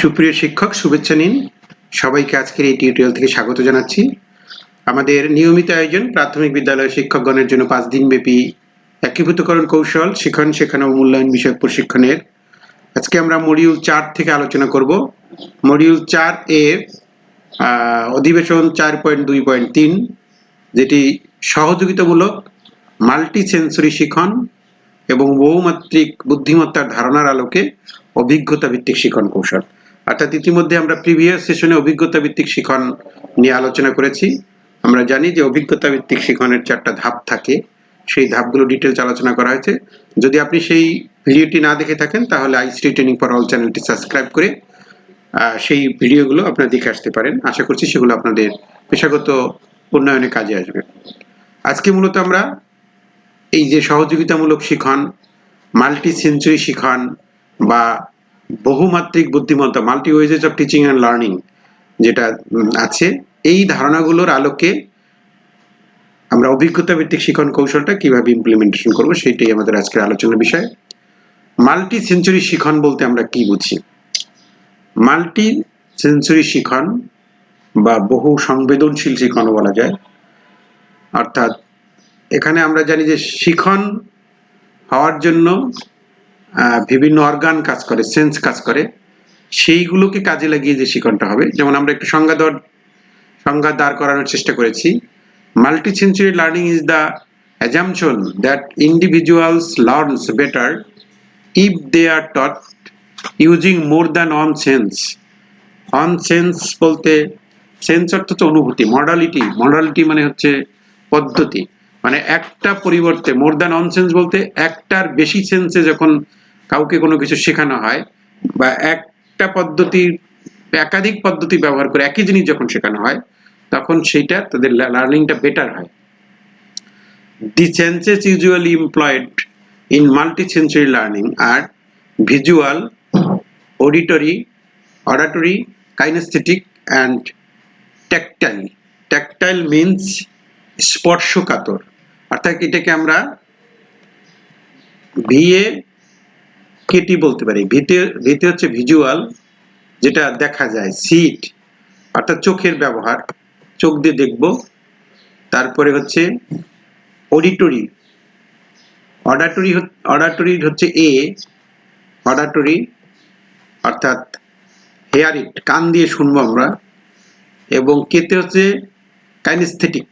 সুপ্রিয় শিক্ষক, শুভেচ্ছা নিন। সবাইকে আজকের এই টিউটোরিয়াল থেকে স্বাগত জানাচ্ছি। আমাদের নিয়মিত আয়োজন প্রাথমিক বিদ্যালয় শিক্ষকগণের জন্য পাঁচ দিন ব্যাপী একীভূতকরণ কৌশল শিখন শেখানো ও মূল্যায়ন বিষয়ক প্রশিক্ষণের। আজকে আমরা মডিউল চার থেকে আলোচনা করব। মডিউল চার এর অধিবেশন চার পয়েন্ট দুই পয়েন্ট তিন, যেটি সহযোগিতামূলক মাল্টি সেন্সরি শিখন এবং বহুমাত্রিক বুদ্ধিমত্তার ধারণার আলোকে অভিজ্ঞতা ভিত্তিক শিখন কৌশল। অর্থাৎ ইতিমধ্যে আমরা প্রিভিয়াস সেশনে অভিজ্ঞতা ভিত্তিক শিখন নিয়ে আলোচনা করেছি। আমরা জানি যে অভিজ্ঞতা ভিত্তিক শিখনের চারটা ধাপ থাকে। সেই ধাপগুলো ডিটেলস আলোচনা করা হয়েছে। যদি আপনি সেই ভিডিওটি না দেখে থাকেন, তাহলে আইসিটি ট্রেনিং ফর অল চ্যানেলটি সাবস্ক্রাইব করে সেই ভিডিওগুলো আপনারা দেখে আসতে পারেন। আশা করছি সেগুলো আপনাদের পেশাগত উন্নয়নে কাজে আসবে। আজকে মূলত আমরা এই যে সহযোগিতামূলক শিখন মাল্টি সেঞ্চুরি শিখন বা বহুমাত্রিক বুদ্ধিমত্তা multi ways of teaching and learning যেটা আছে, এই ধারণাগুলোর আলোকে আমরা অভিজ্ঞতা ভিত্তিক শিখন কৌশলটা কীভাবে ইমপ্লিমেন্টেশন করব সেটাই আমাদের আজকের আলোচনার বিষয়। মাল্টি সেঞ্চুরি শিখন বলতে আমরা কি বুঝি? মাল্টি সেঞ্চুরি শিখন বা বহু সংবেদনশীল শিখনও বলা যায়। অর্থাৎ এখানে আমরা জানি যে শিখন হওয়ার জন্য বিভিন্ন অর্গান কাজ করে সেন্স কাজ করে, সেইগুলোকে কাজে লাগিয়ে যে শিখনটা হবে, যেমন আমরা একটু সংজ্ঞা দেওয়ার সংজ্ঞা দাঁড় করানোর চেষ্টা করেছি। Multi sensory learning is the assumption that individuals learns better if they are taught using more than one sense one sense বলতে সেন্স অর্থ হচ্ছে অনুভূতি মডালিটি মডালিটি মানে হচ্ছে পদ্ধতি। মানে একটা পরিবর্তে মোর দ্যান অন সেন্স বলতে একটার বেশি সেন্সে যখন কাউকে কোনো কিছু শেখানো হয় বা একটা পদ্ধতির একাধিক পদ্ধতি ব্যবহার করে একই জিনিস যখন শেখানো হয়, তখন সেইটা তাদের লার্নিংটা বেটার হয়। The senses usually employed in multi sensory learning are visual auditory auditory kinesthetic and tactile tactile means স্পর্শকাতর। অর্থাৎ এটাকে আমরা ভিএ কেটি বলতে পারি। ভিতে হচ্ছে ভিজুয়াল যেটা দেখা যায় সিট অর্থাৎ চোখের ব্যবহার। চোখ দিয়ে দেখব। তারপরে হচ্ছে অডিটরি অডাটরি অডাটরি হচ্ছে এ অডাটরি অর্থাৎ হেয়ার ইট কান দিয়ে শুনব আমরা। এবং কেতে হচ্ছে কাইনেস্থেটিক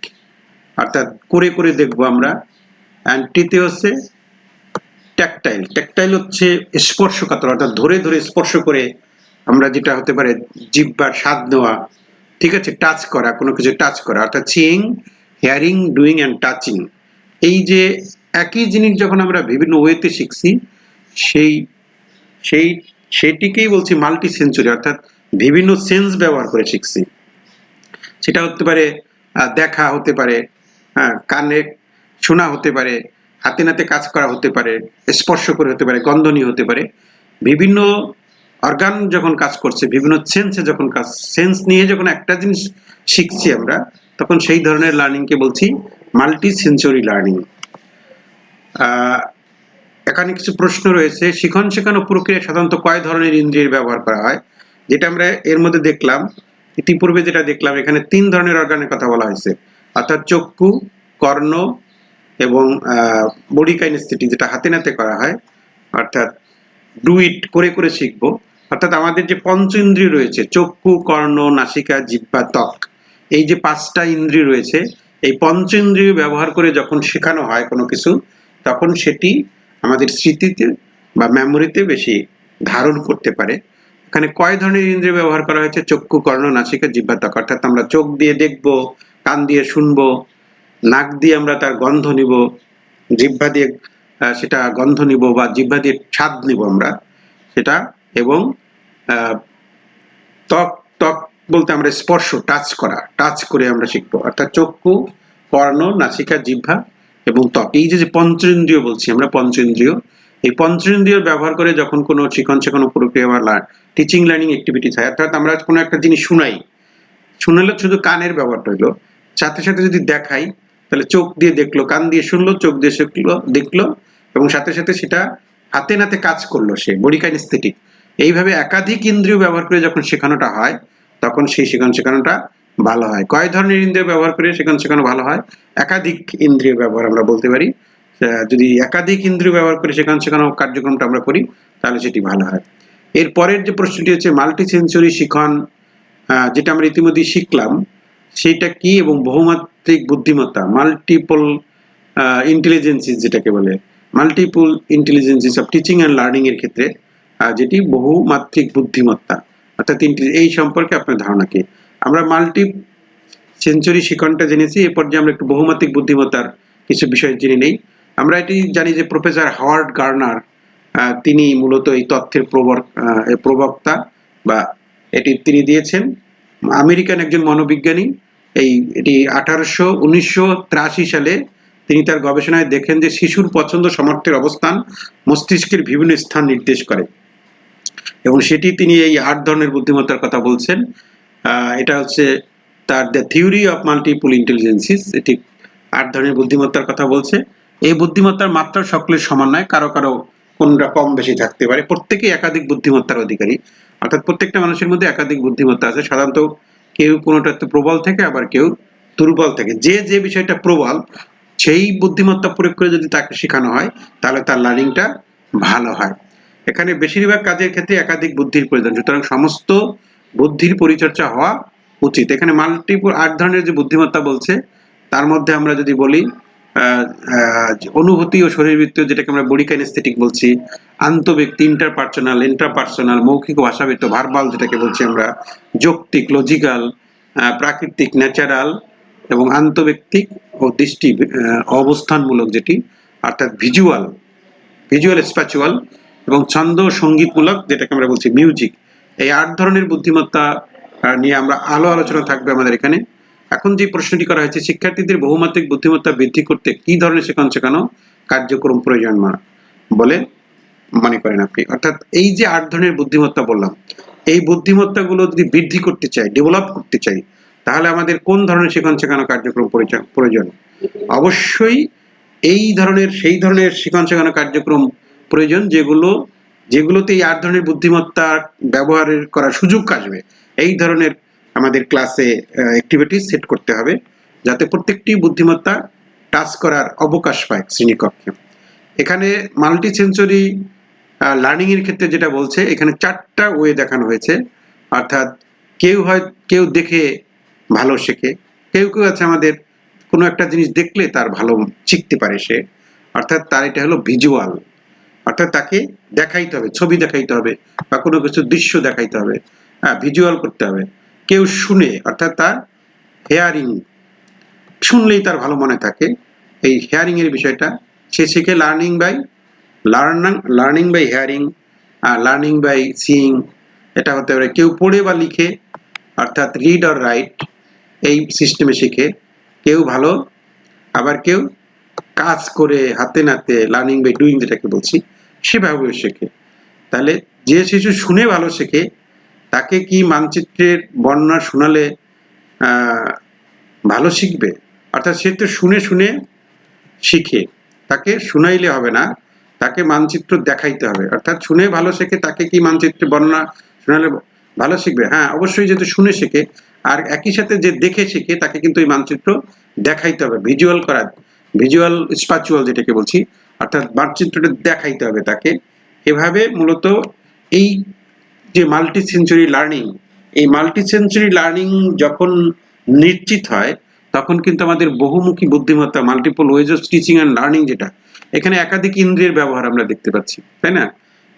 অর্থাৎ করে করে দেখব আমরা। অ্যান্ড টিতে হচ্ছে ট্যাকটাইল ট্যাকটাইল হচ্ছে স্পর্শকাতর, অর্থাৎ ধরে ধরে স্পর্শ করে আমরা যেটা হতে পারে জিব্বার স্বাদ নেওয়া, ঠিক আছে? টাচ করা, কোনো কিছু টাচ করা, অর্থাৎ seeing hearing doing and touching এই যে একই জিনিস যখন আমরা বিভিন্ন ওয়েতে শিখছি, সেই সেই, সেটিকেই বলছি মাল্টি সেঞ্চুরি অর্থাৎ বিভিন্ন সেন্স ব্যবহার করে শিখছি। সেটা হতে পারে দেখা হতে পারে হ্যাঁ কানে শোনা হতে পারে হাতে নাতে কাজ করা হতে পারে, স্পর্শ করে হতে পারে গন্ধ নিয়ে হতে পারে। বিভিন্ন অর্গান যখন কাজ করছে, বিভিন্ন সেন্সে যখন কাজ সেন্স নিয়ে যখন একটা জিনিস শিখছি আমরা, তখন সেই ধরনের লার্নিংকে বলছি মাল্টি সেন্সরি লার্নিং এখানে কিছু প্রশ্ন রয়েছে। শিখন শেখানো প্রক্রিয়া সাধারণত কয় ধরনের ইন্দ্রিয়ের ব্যবহার করা হয়? যেটা আমরা এর মধ্যে দেখলাম, ইতিপূর্বে যেটা দেখলাম, এখানে তিন ধরনের অর্গানের কথা বলা হয়েছে। অর্থাৎ চক্ষু, কর্ণ এবং বডি কাইনেস্থেটি যেটা হাতে নাতে করা হয়, অর্থাৎ ডু ইট করে করে শিখব। অর্থাৎ আমাদের যে পঞ্চ ইন্দ্রিয় রয়েছে, চক্ষু, কর্ণ, নাসিকা, জিহ্বা, ত্বক, এই যে পাঁচটা ইন্দ্রিয় রয়েছে, এই পঞ্চ ইন্দ্রিয় ব্যবহার করে যখন শেখানো হয় কোনো কিছু, তখন সেটি আমাদের স্মৃতিতে বা মেমোরিতে বেশি ধারণ করতে পারে। এখানে কয় ধরনের ইন্দ্রিয় ব্যবহার করা হয়েছে? চক্ষু, কর্ণ, নাসিকা জিব্বা ত্বক। অর্থাৎ আমরা চোখ দিয়ে দেখব, কান দিয়ে শুনব নাক দিয়ে আমরা তার গন্ধ নিব, জিহ্বা দিয়ে সেটা গন্ধ নিব বা জিহ্বা দিয়ে স্বাদ নিব আমরা, সেটা এবং ত্বক ত্বক বলতে আমরা স্পর্শ টাচ করা টাচ করে আমরা শিখব। অর্থাৎ চক্ষু, কর্ণ, নাসিকা, জিহ্বা এবং ত্বক। এই যে পঞ্চেন্দ্রিয় বলছি আমরা, পঞ্চেন্দ্রিয়, এই পঞ্চেন্দ্রিয় ব্যবহার করে যখন কোনো শিখন শেখানো প্রক্রিয়া বা টিচিং লার্নিং অ্যাক্টিভিটিস হয়, অর্থাৎ আমরা কোনো একটা জিনিস শুনাই শুনালে শুধু কানের ব্যবহারটা হইল, সাথে সাথে যদি দেখাই তাহলে চোখ দিয়ে দেখল, কান দিয়ে শুনলো, চোখ দিয়ে শিখলো দেখল এবং সাথে সাথে সেটা হাতে নাতে কাজ করল সে বডি কাইনেস্থেটিক এইভাবে একাধিক ইন্দ্রিয় ব্যবহার করে যখন শেখানোটা হয়, তখন সেই শেখানো, শেখানোটা ভালো হয়। কয় ধরনের ইন্দ্রিয় ব্যবহার করে শেখানো শেখানো ভালো হয়? একাধিক ইন্দ্রিয় ব্যবহার আমরা বলতে পারি। যদি একাধিক ইন্দ্রিয় ব্যবহার করে শেখানো শেখানো কার্যক্রমটা আমরা করি, তাহলে সেটি ভালো হয়। এর পরের যে প্রশ্নটি হচ্ছে মাল্টি সেঞ্চুরি শিখন যেটা আমরা ইতিমধ্যে শিখলাম, সেটা কি এবং বহুমাত্রিক বুদ্ধিমত্তা মাল্টিপল ইন্টেলিজেন্সিস যেটাকে বলে multiple intelligences of teaching and learning এর ক্ষেত্রে যেটি বহুমাত্রিক বুদ্ধিমত্তা। অর্থাৎ এই সম্পর্কে আপনার ধারণা কি আমরা মাল্টি সেঞ্চুরি শিখনটা জেনেছি, এ পর্যায়ে আমরা একটু বহুমাত্রিক বুদ্ধিমত্তার কিছু বিষয় জেনে নেই। আমরা এটি জানি যে প্রফেসর হাওয়ার্ড গার্নার তিনি মূলত এই তথ্যের প্রবর প্রবক্তা বা এটি তিনি দিয়েছেন। আমেরিকান একজন মনোবিজ্ঞানী এই এটি আঠারোশো, উনিশশো সালে তিনি তার গবেষণায় দেখেন যে শিশুর পছন্দ সমর্থের অবস্থান মস্তিষ্কের বিভিন্ন স্থান নির্দেশ করে। এবং সেটি তিনি এই আট ধরনের বুদ্ধিমত্তার কথা বলছেন। এটা হচ্ছে তার the theory of multiple intelligences এটি আট ধরনের বুদ্ধিমত্তার কথা বলছে। এই বুদ্ধিমত্তার মাত্রা সকলের সমান নয়, কারও কারও কোনটা কম বেশি থাকতে পারে। প্রত্যেকেই একাধিক বুদ্ধিমত্তার অধিকারী। অর্থাৎ প্রত্যেকটা মানুষের মধ্যে একাধিক বুদ্ধিমত্তা আছে। সাধারণত কেউ কোনোটাতে প্রবল থেকে, আবার কেউ দুর্বল থাকে। যে যে বিষয়টা প্রবল, সেই বুদ্ধিমত্তা প্রয়োগ করে যদি তাকে শেখানো হয়, তাহলে তার লার্নিংটা ভালো হয়। এখানে বেশিরভাগ কাজের ক্ষেত্রে একাধিক বুদ্ধির প্রয়োজন। সুতরাং সমস্ত বুদ্ধির পরিচর্যা হওয়া উচিত। এখানে মাল্টিপল আট ধরনের যে বুদ্ধিমত্তা বলছে, তার মধ্যে আমরা যদি বলি অনুভূতি ও শরীরবৃত্তীয় যেটাকে আমরা বডি বলছি, আন্তব্যক্তি ইন্টারপার্সোনাল ইন্টারপার্সোনাল মৌখিক ভাষাবিত্ত ভার্বাল যেটাকে বলছি আমরা, যৌক্তিক লজিক্যাল প্রাকৃতিক ন্যাচারাল এবং আন্তব্যক্তিক ও দৃষ্টি অবস্থানমূলক যেটি, অর্থাৎ ভিজুয়াল ভিজুয়াল স্প্যাচুয়াল এবং ছন্দ সঙ্গীতমূলক যেটাকে আমরা বলছি মিউজিক এই আট ধরনের বুদ্ধিমত্তা নিয়ে আমরা আলো আলোচনা থাকবে আমাদের এখানে। এখন যে প্রশ্নটি করা হয়েছে, শিক্ষার্থীদের বহুমাত্রিক বুদ্ধিমত্তা বৃদ্ধি করতে কি ধরনের শেখানো শেখানো কার্যক্রম প্রয়োজন বলে মনে করেন আপনি। অর্থাৎ এই যে আট ধরনের বুদ্ধিমত্তা বললাম, এই বুদ্ধিমত্তাগুলো যদি বৃদ্ধি করতে চাই ডেভেলপ করতে চাই, তাহলে আমাদের কোন ধরনের শেখানো শেখানো কার্যক্রম প্রয়োজন? অবশ্যই এই ধরনের, সেই ধরনের শেখানো শেখানো কার্যক্রম প্রয়োজন, যেগুলো, যেগুলোতে এই আট ধরনের বুদ্ধিমত্তা ব্যবহারের করার সুযোগ আসবে। এই ধরনের আমাদের ক্লাসে অ্যাক্টিভিটিস সেট করতে হবে যাতে প্রত্যেকটি বুদ্ধিমত্তা টাচ করার অবকাশ পায় শ্রেণীকক্ষে। এখানে মাল্টি সেন্সরি লার্নিং এর ক্ষেত্রে যেটা বলছে, এখানে চারটা ওয়ে দেখানো হয়েছে। অর্থাৎ কেউ হয়, কেউ দেখে ভালো শেখে, কেউ কেউ আছে আমাদের কোনো একটা জিনিস দেখলে তার ভালো শিখতে পারে সে। অর্থাৎ তার এটা হলো ভিজুয়াল অর্থাৎ তাকে দেখাইতে হবে, ছবি দেখাইতে হবে বা কোনো কিছু দৃশ্য দেখাইতে হবে হ্যাঁ ভিজুয়াল করতে হবে। কেউ শুনে, অর্থাৎ তার হেয়ারিং শুনলেই তার ভালো মনে থাকে। এই হেয়ারিং এর বিষয়টা সে শিখে learning by learning learning by hearing R learning by seeing এটা হতে পারে কেউ পড়ে বা লিখে, অর্থাৎ রিড অর রাইট এই সিস্টেমে শিখে। কেউ ভালো, আবার কেউ কাজ করে হাতে নাতে লার্নিং বাই ডুইং যেটাকে বলছি, সেভাবেও শেখে। তাহলে যে শিশু শুনে ভালো শেখে তাকে কি মানচিত্রের বর্ণনা শোনালে ভালো শিখবে? অর্থাৎ সে তো শুনে শুনে শিখে। তাকে শুনাইলে হবে না, তাকে মানচিত্র দেখাইতে হবে। অর্থাৎ শুনে ভালো শেখে, তাকে কি মানচিত্রে বর্ণনা শোনালে ভালো শিখবে? হ্যাঁ অবশ্যই যেহেতু শুনে শেখে, আর একই সাথে যে দেখে শেখে, তাকে কিন্তু এই মানচিত্র দেখাইতে হবে। ভিজুয়াল করা, ভিজুয়াল স্পাচুয়াল যেটাকে বলছি, অর্থাৎ মানচিত্রটা দেখাইতে হবে তাকে। এভাবে মূলত এই যে মাল্টি সেঞ্চুরি লার্নিং এই মাল্টি সেঞ্চুরি লার্নিং যখন নিশ্চিত হয়, তখন কিন্তু আমাদের বহুমুখী বুদ্ধিমত্তা multiple ways of teaching and learning যেটা, এখানে একাধিক ইন্দ্রিয়ের ব্যবহার আমরা দেখতে পাচ্ছি, তাই না?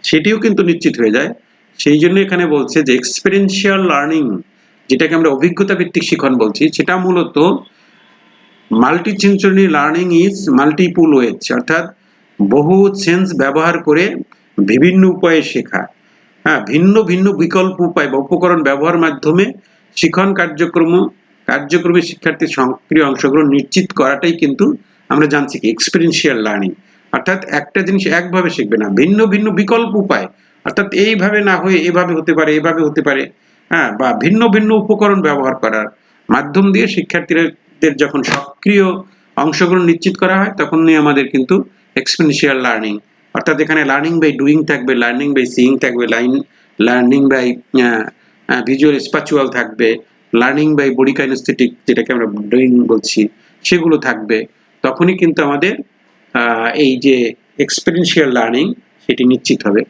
সেটিও কিন্তু নিশ্চিত হয়ে যায়। সেই জন্য এখানে বলছে যে এক্সপেরিয়েন্সিয়াল লার্নিং যেটাকে আমরা অভিজ্ঞতা ভিত্তিক শিখন বলছি, সেটা মূলত multi sensory learning is multiple ways অর্থাৎ বহু সেন্স ব্যবহার করে বিভিন্ন উপায়ে শেখা। হ্যাঁ ভিন্ন ভিন্ন বিকল্প উপায় বা উপকরণ ব্যবহার মাধ্যমে শিখন কার্যক্রম, কার্যক্রমে শিক্ষার্থীর সক্রিয় অংশগ্রহণ নিশ্চিত করাটাই কিন্তু আমরা জানছি কি এক্সপেরিয়েন্সিয়াল লার্নিং অর্থাৎ একটা জিনিস একভাবে শিখবে না, ভিন্ন ভিন্ন বিকল্প উপায়। অর্থাৎ এইভাবে না হয়ে এভাবে হতে পারে, এভাবে হতে পারে হ্যাঁ বা ভিন্ন ভিন্ন উপকরণ ব্যবহার করার মাধ্যম দিয়ে শিক্ষার্থীদের যখন সক্রিয় অংশগ্রহণ নিশ্চিত করা হয় তখনই আমাদের কিন্তু এক্সপেরিয়েন্সিয়াল লার্নিং অর্থাৎ এখানে লার্নিং বাই ডুইং থাকবে লার্নিং বাই সিইং থাকবে line learning by visual spatial থাকবে লার্নিং বাই বডি কাইনেস্থেটিক যেটাকে আমরা ড্রয়িং বলছি, সেগুলো থাকবে। তখনই কিন্তু আমাদের এই যে এক্সপেরিয়েন্সিয়াল লার্নিং সেটি নিশ্চিত হবে।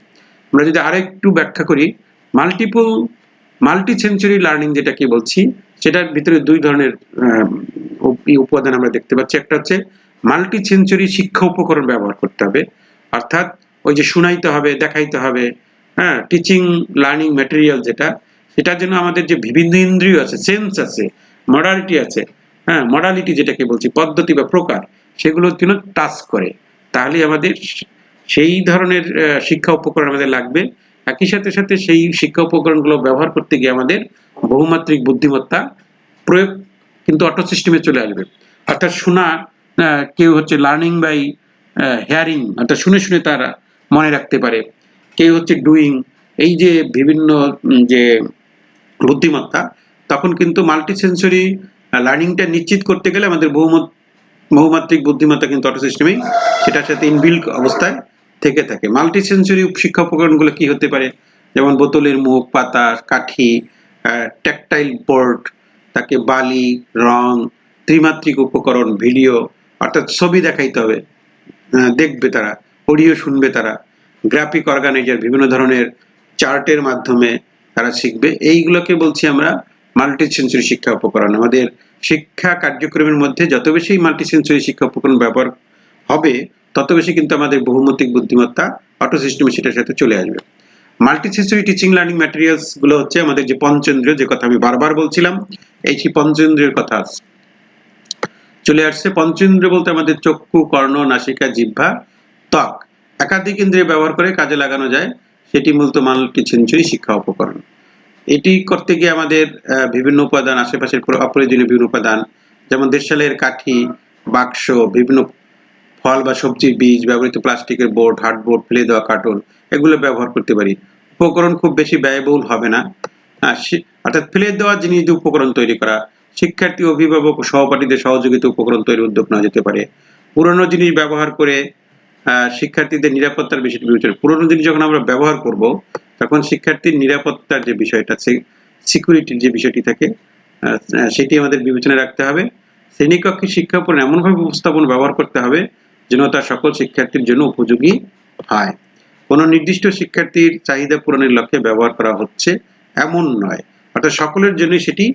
আমরা যদি আরও একটু ব্যাখ্যা করি মাল্টিপল মাল্টি সেঞ্চুরি লার্নিং যেটাকে বলছি, সেটার ভিতরে দুই ধরনের উপাদান আমরা দেখতে পাচ্ছি। একটা হচ্ছে মাল্টি সেঞ্চুরি শিক্ষা উপকরণ ব্যবহার করতে হবে। অর্থাৎ ওই যে শুনাইতে হবে, দেখাইতে হবে হ্যাঁ টিচিং লার্নিং ম্যাটেরিয়াল যেটা, সেটার জন্য আমাদের যে বিভিন্ন ইন্দ্রিয় আছে সেন্স আছে মডালিটি আছে হ্যাঁ মডালিটি যেটাকে বলছি, পদ্ধতি বা প্রকার সেগুলোর জন্য টাচ করে, তাহলে আমাদের সেই ধরনের শিক্ষা উপকরণ আমাদের লাগবে। একই সাথে সাথে সেই শিক্ষা উপকরণগুলো ব্যবহার করতে গিয়ে আমাদের বহুমাত্রিক বুদ্ধিমত্তা প্রয়োগ কিন্তু অটো সিস্টেমে চলে আসবে। অর্থাৎ শোনা কেউ হচ্ছে লার্নিং বাই হেয়ারিং অর্থাৎ শুনে শুনে তারা মনে রাখতে পারে। কেউ হচ্ছে ডুইং এই যে বিভিন্ন যে বুদ্ধিমত্তা, তখন কিন্তু মাল্টি সেন্সরি লার্নিংটা নিশ্চিত করতে গেলে আমাদের বহুমত, বহুমাত্রিক বুদ্ধিমত্তা কিন্তু অটো সিস্টেমেই সেটার সাথে ইনবিল্ট অবস্থায় থেকে থাকে। মাল্টি সেন্সরি শিক্ষা উপকরণগুলো কি হতে পারে? যেমন বোতলের মুখ, পাতা, কাঠি ট্যাকটাইল বোর্ড তাকে বালি, রং, ত্রিমাত্রিক উপকরণ ভিডিও অর্থাৎ ছবি দেখাইতে হবে। দেখবে তারা অডিও শুনবে তারা গ্রাফিক অর্গানাইজার বিভিন্ন ধরনের চার্টের মাধ্যমে তারা শিখবে। এইগুলোকে বলছি আমরা মাল্টি সেন্সরি শিক্ষা উপকরণ। আমাদের শিক্ষা কার্যক্রমের মধ্যে যত বেশি মাল্টি সেন্সরি শিক্ষা উপকরণ ব্যবহার হবে, তত বেশি কিন্তু আমাদের বহুমতিক বুদ্ধিমত্তা অটো সিস্টেমে সেটার সাথে চলে আসবে। মাল্টি সেন্সরি টিচিং লার্নিং ম্যাটেরিয়ালসগুলো হচ্ছে আমাদের যে পঞ্চেন্দ্রিয় যে কথা আমি বারবার বলছিলাম, এই সেই পঞ্চেন্দ্রিয়ের কথা চলে আসছে। পঞ্চেন্দ্রিয় বলতে আমাদের চক্ষু, কর্ণ, নাসিকা, জিহ্বা, ত্বক। একাধিক ইন্দ্রিয় ব্যবহার করে কাজে লাগানো যায়। সেটি মূলত মাল্টি সেঞ্চুরি শিক্ষা, উপকরণ। এটি করতে গিয়ে আমাদের বিভিন্ন উপাদান, আশেপাশের প্র- অপ্রয়োজনীয় বিভিন্ন উপাদান, যেমন দেশালের কাঠি, বাক্স, বিভিন্ন ফল বা সবজির বীজ, ব্যবহৃত প্লাস্টিকের বোর্ড, হার্ডবোর্ড, ফেলে দেওয়া কার্টুন, এগুলো ব্যবহার করতে পারি। উপকরণ খুব বেশি ব্যয়বহুল হবে না। অর্থাৎ ফেলে দেওয়া জিনিস দিয়ে উপকরণ তৈরি করা শিক্ষার্থী, অভিভাবক ও সহপাঠীদের সহযোগিতা উপকরণ তৈরির উদ্যোগ নেওয়া যেতে পারে। পুরনো জিনিস ব্যবহার করে শিক্ষার্থীদের নিরাপত্তার বিষয়টি বিবেচনা পুরনো জিনিস যখন আমরা ব্যবহার করব, তখন শিক্ষার্থীর নিরাপত্তার যে বিষয়টা সিকিউরিটির যে বিষয়টি থাকে সেটি আমাদের বিবেচনায় রাখতে হবে। শ্রেণীকক্ষে শিক্ষা উপকরণ এমনভাবে উপস্থাপন, ব্যবহার করতে হবে যেন তা সকল শিক্ষার্থীর জন্য উপযোগী হয়। কোনো নির্দিষ্ট শিক্ষার্থীর চাহিদা পূরণের লক্ষ্যে ব্যবহার করা হচ্ছে এমন নয়। অর্থাৎ সকলের জন্য সেটি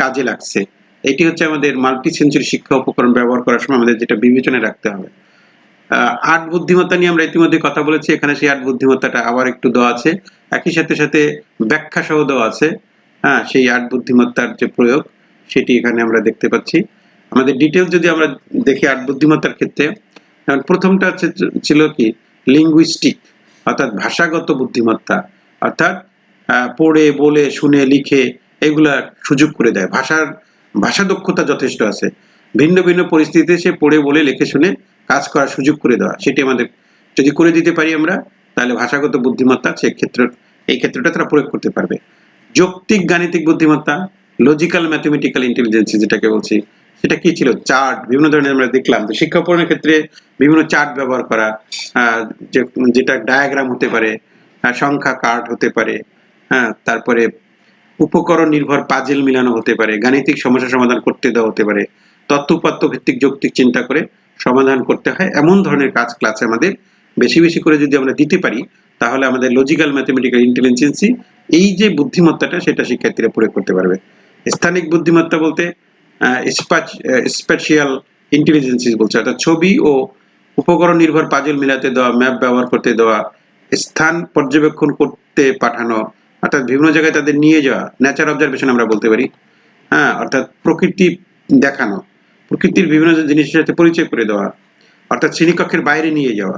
কাজে লাগছে। এটি হচ্ছে আমাদের মাল্টি সেঞ্চুরি শিক্ষা উপকরণ ব্যবহার করার সময় আমাদের যেটা বিবেচনায় রাখতে হবে। আহ, আট বুদ্ধিমত্তা নিয়ে আমরা ইতিমধ্যে কথা বলেছি এখানে সেই আট বুদ্ধিমত্তাটা আবার একটু দেওয়া আছে। একই সাথে সাথে ব্যাখ্যা সহ দেওয়া আছে। হ্যাঁ সেই আট বুদ্ধিমত্তার যে প্রয়োগ সেটি এখানে আমরা দেখতে পাচ্ছি। আমাদের ডিটেলস যদি আমরা দেখি আট বুদ্ধিমত্তার ক্ষেত্রে প্রথমটা হচ্ছে ছিল কি? লিঙ্গুইস্টিক অর্থাৎ ভাষাগত বুদ্ধিমত্তা। অর্থাৎ পড়ে বলে শুনে লিখে এগুলা সুযোগ করে দেয়। ভাষার, ভাষা দক্ষতা যথেষ্ট আছে। ভিন্ন ভিন্ন পরিস্থিতিতে সে পড়ে বলে, লিখে শুনে কাজ করার সুযোগ করে দেওয়া। সেটি আমাদের, যদি করে দিতে পারি আমরা, তাহলে ভাষাগত বুদ্ধিমত্তা সে ক্ষেত্র, এই ক্ষেত্রটা তারা প্রয়োগ করতে পারবে। যৌক্তিক, গাণিতিক বুদ্ধিমত্তা লজিক্যাল ম্যাথমেটিক্যাল ইন্টেলিজেন্স যেটাকে বলছি, সেটা কি ছিল? চার্ট বিভিন্ন ধরনের আমরা দেখলাম তো শিক্ষা ক্ষেত্রে বিভিন্ন চার্ট ব্যবহার করা যেটা ডায়াগ্রাম হতে পারে সংখ্যা কার্ড হতে পারে হ্যাঁ তারপরে উপকরণ নির্ভর পাজেল মিলানো হতে পারে, গাণিতিক সমস্যা সমাধান করতে দেওয়া হতে পারে তত্ত্বপাত্য ভিত্তিক যৌক্তিক চিন্তা করে সমাধান করতে হয়। এমন ধরনের কাজ ক্লাসে আমাদের বেশি বেশি করে যদি আমরা দিতে পারি, তাহলে আমাদের লজিক্যাল ম্যাথমেটিক্যাল ইন্টেলিজেন্সি এই যে বুদ্ধিমত্তাটা সেটা শিক্ষার্থীরা প্রয়োগ করতে পারবে। স্থানিক বুদ্ধিমত্তা বলতে স্পেশিয়াল ইন্টেলিজেন্সি বলছে, অর্থাৎ ছবি ও উপকরণ নির্ভর পাজল মিলাতে দেওয়া ম্যাপ ব্যবহার করতে দেওয়া, স্থান পর্যবেক্ষণ করতে পাঠানো অর্থাৎ বিভিন্ন জায়গায় তাদের নিয়ে যাওয়া ন্যাচার অবজারভেশন আমরা বলতে পারি। হ্যাঁ অর্থাৎ প্রকৃতি দেখানো, প্রকৃতির বিভিন্ন জিনিসের সাথে পরিচয় করে দেওয়া, অর্থাৎ শ্রেণীকক্ষের বাইরে নিয়ে যাওয়া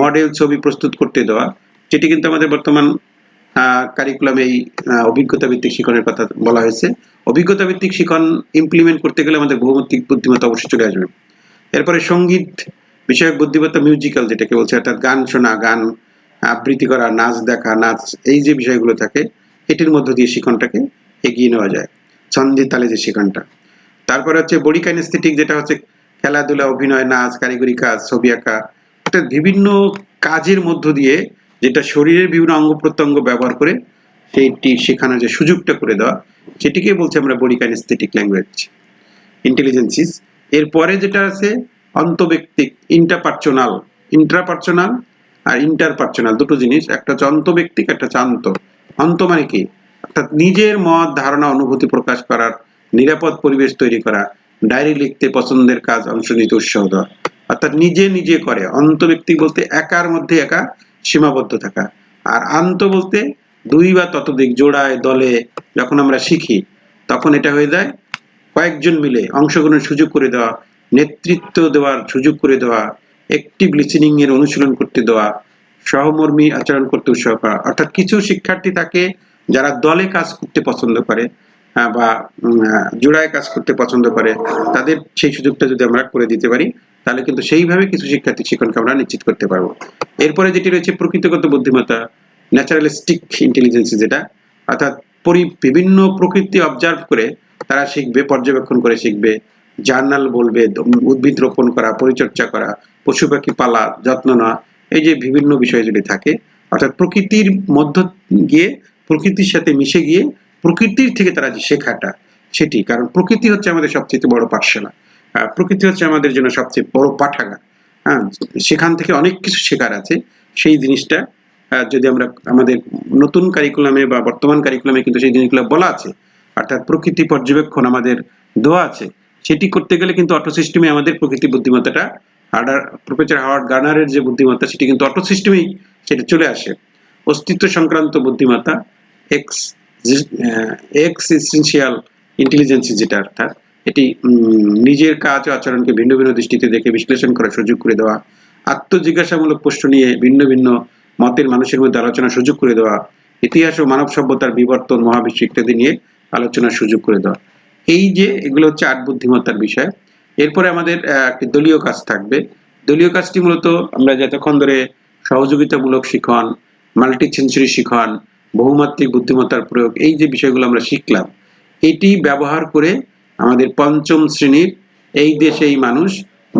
মডেল ছবি প্রস্তুত করতে দেওয়া, যেটি কিন্তু আমাদের বর্তমান কারিকুলামে এই অভিজ্ঞতা ভিত্তিক শিক্ষণের কথা বলা হয়েছে। অভিজ্ঞতা ভিত্তিক শিক্ষণ ইমপ্লিমেন্ট করতে গেলে আমাদের বহুমতিক বুদ্ধিমত্তা অবশ্যই চলে আসবে। এরপরে সংগীত বিষয়ক বুদ্ধিমত্তা মিউজিক্যাল যেটাকে বলছে, অর্থাৎ গান শোনা, গান আবৃত্তি করা, নাচ দেখা, নাচ, এই যে বিষয়গুলো থাকে, এটির মধ্য দিয়ে শিক্ষণটাকে এগিয়ে নেওয়া যায়। ছন্দের তালে যে শিক্ষণটা তারপরে হচ্ছে বডি কাইনেস্থেটিক যেটা হচ্ছে খেলাধুলা, অভিনয়, নাচ, কারিগরি কাজ, ছবি আঁকা অর্থাৎ বিভিন্ন কাজের মধ্য দিয়ে যেটা শরীরের বিভিন্ন অঙ্গ প্রত্যঙ্গ ব্যবহার করে সেইটি শেখানোর যে সুযোগটা করে দেওয়া, সেটিকে বলছি আমরা বডি কাইনেস্থেটিক ল্যাঙ্গুয়েজ ইন্টেলিজেন্সিস এরপরে যেটা আছে অন্তব্যক্তিক ইন্টারপার্সোনাল ইন্ট্রাপার্সোনাল আর ইন্টার ইন্টারপার্সোনাল দুটো জিনিস, একটা হচ্ছে অন্তব্যক্তিক একটা চান্ত অন্ত মানে কি? অর্থাৎ নিজের মত, ধারণা, অনুভূতি প্রকাশ করার, নিরাপদ পরিবেশ তৈরি করা, ডায়েরি লিখতে পছন্দের কাজ অংশ নিতে উৎসাহ দেওয়া। অর্থাৎ নিজে নিজে করে অন্তব্যক্তিক বলতে একার মধ্যে একা সীমাবদ্ধ থাকা। আর আন্ত বলতে দুই বা ততোধিক জোড়ায়, দলে যখন আমরা শিখি, তখন এটা হয়ে যায় কয়েকজন মিলে অংশগ্রহণের সুযোগ করে দেওয়া, নেতৃত্ব দেওয়ার সুযোগ করে দেওয়া একটিভ লিসেনিং এর অনুশীলন করতে দেওয়া, সহমর্মী আচরণ করতে উৎসাহ করা অর্থাৎ কিছু শিক্ষার্থী থাকে যারা দলে কাজ করতে পছন্দ করে বা জোড়ায় কাজ করতে পছন্দ করে। তাদের সেই সুযোগটা যদি আমরা করে দিতে পারি, তাহলে কিন্তু সেইভাবে কিছু শিক্ষার্থী শিক্ষণকে আমরা নিশ্চিত করতে পারব। এরপরে যেটি রয়েছে প্রকৃতিগত বুদ্ধিমত্তা, ন্যাচারালিস্টিক ইন্টেলিজেন্স যেটা, অর্থাৎ পরি, বিভিন্ন প্রকৃতি অবজার্ভ করে তারা শিখবে, পর্যবেক্ষণ করে শিখবে। জার্নাল বলবে, উদ্ভিদ রোপণ করা, পরিচর্যা করা, পশু পাখি পালা, যত্ন নেওয়া, এই যে বিভিন্ন বিষয় যদি থাকে, অর্থাৎ প্রকৃতির মধ্য গিয়ে, প্রকৃতির সাথে মিশে গিয়ে, প্রকৃতির থেকে তারা যে শেখাটা, সেটি, কারণ প্রকৃতি হচ্ছে আমাদের সবচেয়ে বড় পাঠশালা। প্রকৃতি হচ্ছে আমাদের জন্য সবচেয়ে বড় পাঠাগার। হ্যাঁ সেখান থেকে অনেক কিছু শেখার আছে। সেই জিনিসটা যদি আমরা আমাদের নতুন কারিকুলামে বা বর্তমান কারিকুলামে কিন্তু সেই জিনিসগুলো বলা আছে, অর্থাৎ প্রকৃতি পর্যবেক্ষণ আমাদের দেওয়া আছে সেটি করতে গেলে কিন্তু অটো সিস্টেমে আমাদের প্রকৃতি বুদ্ধিমত্তাটা হার্ডার প্রফেসর হাওয়ার্ড গার্নারের যে বুদ্ধিমত্তা, সেটি কিন্তু অটো সিস্টেমেই সেটা চলে আসে। অস্তিত্ব সংক্রান্ত বুদ্ধিমত্তা এক্স এক্স ইন্টেলিজেন্সি যেটা অর্থাৎ, এটি নিজের কাজ ও আচরণকে ভিন্ন ভিন্ন দৃষ্টিতে দেখে বিশ্লেষণ করার সুযোগ করে দেওয়া, আত্মজিজ্ঞাসামূলক প্রশ্ন নিয়ে ভিন্ন ভিন্ন মতের মানুষের মধ্যে আলোচনার সুযোগ করে দেওয়া, ইতিহাস ও মানব সভ্যতার বিবর্তন, মহাবিশ্ব ইত্যাদি নিয়ে আলোচনার সুযোগ করে দেওয়া। এই যে এগুলো হচ্ছে আট বুদ্ধিমত্তার বিষয়, এরপরে আমাদের একটি দলীয় কাজ থাকবে। দলীয় কাজটি মূলত আমরা যতক্ষণ ধরে সহযোগিতামূলক শিখন মাল্টি সেঞ্চুরি শিখন, বহুমাত্রিক বুদ্ধিমত্তার প্রয়োগ, এই যে বিষয়গুলো আমরা শিখলাম, এটি ব্যবহার করে আমাদের পঞ্চম শ্রেণির এই দেশে এই মানুষ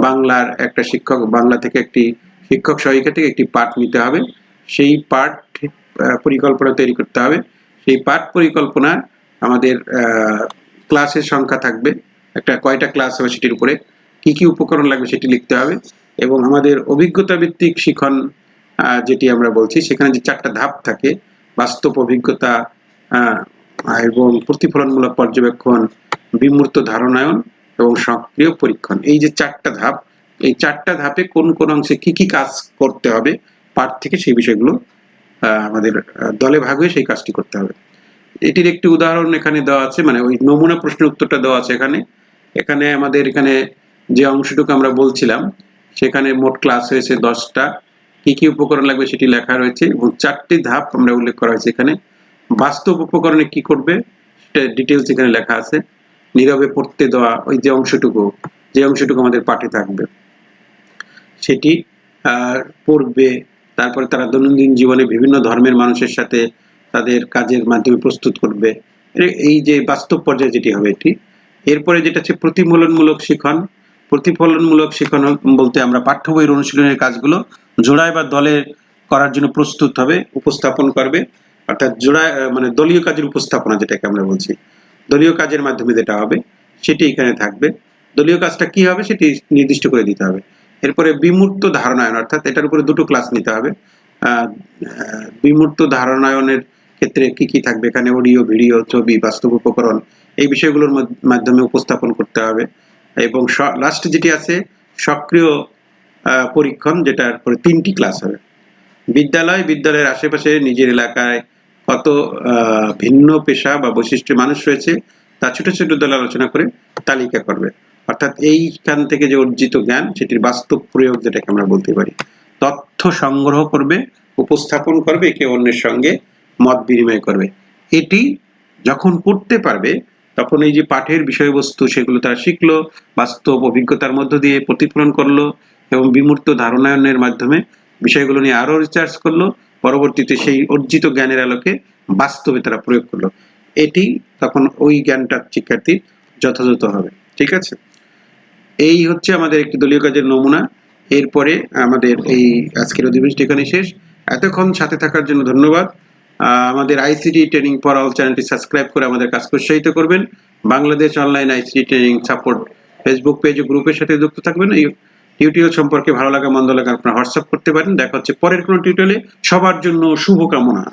বাংলার একটা শিক্ষক, বাংলা থেকে একটি শিক্ষক সহায়িকা থেকে একটি পাঠ নিতে হবে। সেই পাঠ পরিকল্পনা তৈরি করতে হবে। সেই পাঠ পরিকল্পনা আমাদের ক্লাসের সংখ্যা থাকবে। একটা কয়টা ক্লাস হবে সেটির উপরে কি কি উপকরণ লাগবে সেটি লিখতে হবে এবং আমাদের অভিজ্ঞতা ভিত্তিক শিখন যেটি আমরা বলছি, সেখানে যে চারটা ধাপ থাকে, বাস্তব অভিজ্ঞতা এবং প্রতিফলনমূলক পর্যবেক্ষণ, বিমূর্ত ধারণায়ন এবং সক্রিয় পরীক্ষণ। এই যে চারটা ধাপ, এই চারটা ধাপে কোন কোন অংশে কি কি কাজ করতে হবে পাঠ থেকে সেই বিষয়গুলো আমাদের দলে ভাগ হয়ে সেই কাজটি করতে হবে। এটির একটি উদাহরণ এখানে দেওয়া আছে মানে ওই নমুনা প্রশ্নের উত্তরটা দেওয়া আছে এখানে। এখানে আমাদের এখানে যে অংশটুকু আমরা বলছিলাম, সেখানে মোট ক্লাস হয়েছে দশটা। কি কি উপকরণ লাগবে সেটি লেখা রয়েছে, এবং চারটি ধাপ আমরা উল্লেখ করা হয়েছে এখানে। বাস্তব উপকরণে কি করবে, সেটা ডিটেলস এখানে লেখা আছে। নীরবে পড়তে দেওয়া ওই যে অংশটুকু যে অংশটুকু আমাদের পাঠে থাকবে। সেটি পড়বে, তারপরে তারা দৈনন্দিন জীবনে বিভিন্ন ধর্মের মানুষের সাথে তাদের কাজের মাধ্যমে প্রস্তুত করবে। এই যে বাস্তব পর্যায়ে যেটি হবে এটি, এরপরে যেটা হচ্ছে প্রতিফলনমূলক শিখন। প্রতিফলনমূলক শিখন বলতে আমরা পাঠ্য বইয়ের অনুশীলনের কাজগুলো জোড়ায় বা দলে করার জন্য প্রস্তুত হবে, উপস্থাপন করবে। অর্থাৎ জোড়ায় মানে দলীয় কাজের উপস্থাপনা যেটাকে আমরা বলছি। দলীয় কাজের মাধ্যমে যেটা হবে, সেটি এখানে থাকবে। দলীয় কাজটা কি হবে, সেটি নির্দিষ্ট করে দিতে হবে। এরপরে বিমূর্ত ধারণায়ন, অর্থাৎ এটার উপরে দুটো ক্লাস নিতে হবে। বিমূর্ত ধারণায়নের ক্ষেত্রে কি কি থাকবে? এখানে অডিও ভিডিও ছবি, বাস্তব উপকরণ এই বিষয়গুলোর মাধ্যমে উপস্থাপন করতে হবে। এবং লাস্ট যেটি আছে, সক্রিয় পরীক্ষণ, যেটার পরে তিনটি ক্লাস হবে। বিদ্যালয়, বিদ্যালয়ের আশেপাশে নিজের এলাকায় কত ভিন্ন পেশা বা বৈশিষ্ট্য মানুষ রয়েছে, তা ছোট ছোট দল আলোচনা করে তালিকা করবে। অর্থাৎ এইখান থেকে যে অর্জিত জ্ঞান, সেটির বাস্তব প্রয়োগ যেটাকে আমরা বলতে পারি। তথ্য সংগ্রহ করবে, উপস্থাপন করবে, একে অন্যের সঙ্গে মত বিনিময় করবে। এটি যখন করতে পারবে, তখন এই যে পাঠের বিষয়বস্তু সেগুলো তারা শিখলো, বাস্তব অভিজ্ঞতার মধ্য দিয়ে প্রতিফলন করল এবং বিমূর্ত ধারণায়নের মাধ্যমে বিষয়গুলো নিয়ে আরও রিসার্চ করল, পরবর্তীতে সেই অর্জিত জ্ঞানের আলোকে বাস্তবে তারা প্রয়োগ করল। এটি তখন ওই জ্ঞানটা শিক্ষার্থীর যথাযথ হবে। ঠিক আছে? এই হচ্ছে আমাদের একটি দলীয় কাজের নমুনা। এরপরে আমাদের এই আজকের অধিবেশনটি এখানে শেষ। এতক্ষণ সাথে থাকার জন্য ধন্যবাদ। আমাদের আইসিটি ট্রেনিং ফর অল চ্যানেলটি সাবস্ক্রাইব করে আমাদের কাজ উৎসাহিত করবেন। Bangladesh online ICT training support Facebook page ও গ্রুপের সাথে যুক্ত থাকবেন। এই টিউটোরিয়াল সম্পর্কে ভালো লাগা, মন্দ লাগা আপনারা হোয়াটসঅ্যাপ করতে পারেন। দেখা হচ্ছে পরের কোনো টিউটোরিয়ালে সবার জন্য শুভকামনা।